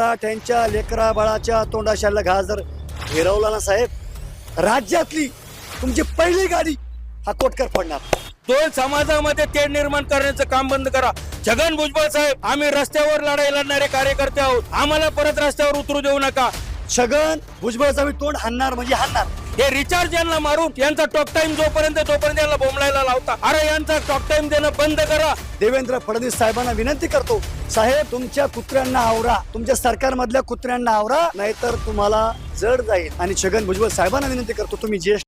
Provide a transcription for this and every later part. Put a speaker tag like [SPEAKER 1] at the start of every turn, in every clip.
[SPEAKER 1] मराठ्यांच्या लेकरा बाळाच्या तोंडाशाला घा जर फिरवला ना साहेब राज्यातली तुमची पहिली गाडी हा कोटकर पडणार
[SPEAKER 2] तो समाजामध्ये तेढ निर्माण करण्याचं काम बंद करा. छगन भुजबळ साहेब आम्ही रस्त्यावर लढाई लढणारे कार्यकर्ते आहोत. आम्हाला परत रस्त्यावर उतरू देऊ नका.
[SPEAKER 1] छगन भुजबळचा मी तोंड हाणणार म्हणजे हाणणार.
[SPEAKER 2] हे रिचार्ज यांना मारून यांचा टॉक टाइम जोपर्यंत तोपर्यंत यांना बोंबलायला लावता. अरे यांचा टॉक टाइम देणं बंद करा.
[SPEAKER 1] देवेंद्र फडणवीस साहेबांना विनंती करतो साहेब तुमच्या कुत्र्यांना आवरा तुमच्या सरकारमधल्या कुत्र्यांना आवरा नाहीतर तुम्हाला जड जाईल. आणि छगन भुजबळ साहेबांना विनंती करतो तुम्ही ज्येष्ठ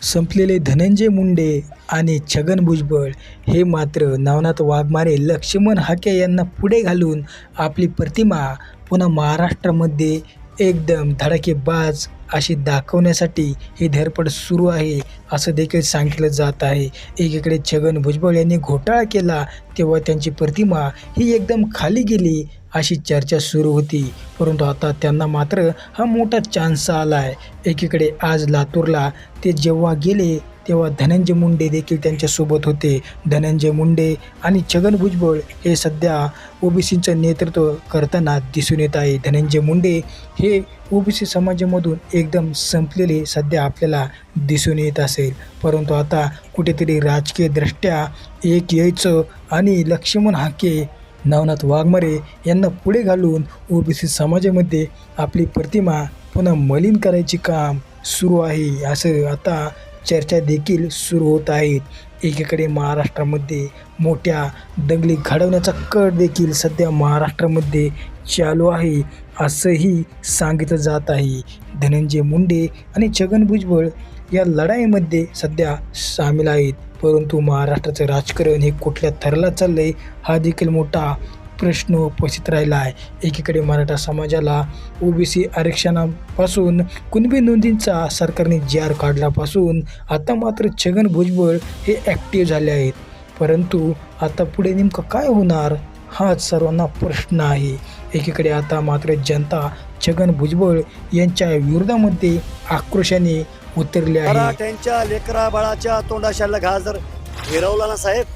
[SPEAKER 3] संपलेले धनंजय मुंडे आणि छगन भुजबळ हे मात्र नवनाथ वाघमारे लक्ष्मण हाके यांना पुढे घालून आपली प्रतिमा पुन्हा महाराष्ट्रामध्ये एकदम धडाकेबाज अशी दाखवण्यासाठी ही धरपड सुरू आहे असं देखील सांगितलं जात आहे. एकीकडे छगन भुजबळ यांनी घोटाळा केला तेव्हा त्यांची प्रतिमा ही एकदम खाली गेली अशी चर्चा सुरू होती. परंतु आता त्यांना मात्र हा मोठा चान्स आला आहे एकीकडे आज लातूरला ते जेव्हा गेले तेव्हा धनंजय मुंडे देखील त्यांच्यासोबत होते. धनंजय मुंडे आणि छगन भुजबळ हे सध्या ओबीसीचं नेतृत्व करताना दिसून येत आहे. धनंजय मुंडे हे ओबीसी समाजामधून एकदम संपलेले सध्या आपल्याला दिसून येत असेल. परंतु आता कुठेतरी राजकीयदृष्ट्या एक यायचं आणि लक्ष्मण हाके नवनाथ वाघमारे यांना पुढे घालून ओबीसी समाजामध्ये आपली प्रतिमा पुन्हा मलिन करायचे काम सुरू आहे. असं आता चर्चा देखील सुरू होत आहेत एकीकडे महाराष्ट्रामध्ये मोठ्या दंगली घडवण्याचा कट देखील सध्या महाराष्ट्रामध्ये चालू आहे असंही सांगितलं जात आहे. धनंजय मुंडे आणि छगन भुजबळ या लढाईमध्ये सध्या सामील आहेत. परंतु महाराष्ट्राचं राजकारण हे कुठल्या थरला चाललं आहे हा देखील मोठा प्रश्न उपस्थित राहिला आहे एकीकडे मराठा समाजाला ओबीसी आरक्षणापासून कुणबी नोंदींचा सरकारने जी आर काढल्यापासून आता मात्र छगन भुजबळ हे ॲक्टिव्ह झाले आहेत. परंतु आता पुढे नेमकं काय होणार हाच सर्वांना प्रश्न आहे. एकीकडे आता मात्र जनता छगन भुजबळ यांच्या विरोधामध्ये आक्रोशाने उतरले आहे.
[SPEAKER 1] त्यांच्या लेकरा बाळाच्या तोंडाशाला घास जर फिरवला ना साहेब.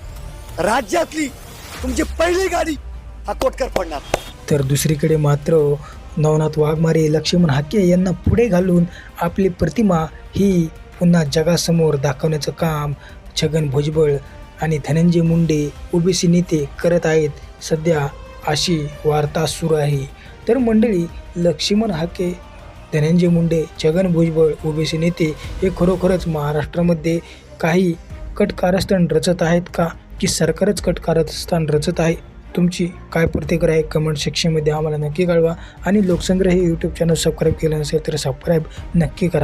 [SPEAKER 1] राज्यातली तुमची पहिली गाडी हा कोटकर पडणार
[SPEAKER 3] तर दुसरीकडे मात्र नवनाथ वाघमारे लक्ष्मण हाके यांना पुढे घालून आपली प्रतिमा ही पुन्हा जगासमोर दाखवण्याचं काम छगन भुजबळ आणि धनंजय मुंडे ओबीसी नेते करत आहेत. सध्या अशी वार्ता सुरू आहे. तर मंडळी लक्ष्मण हाके धनंजय मुंडे छगन भुजबळ ओबीसी नेते हे खरोखरच महाराष्ट्रामध्ये काही कटकारस्थान रचत आहेत का? की सरकारच कटकारस्थान रचत आहे? तुमची काय प्रतिक्रिया आहे कमेंट सेक्शनमध्ये आम्हाला नक्की कळवा. आणि लोकसंग्रह हे यूट्यूब चॅनल सबस्क्राईब केलं नसेल तर सबस्क्राईब नक्की करा.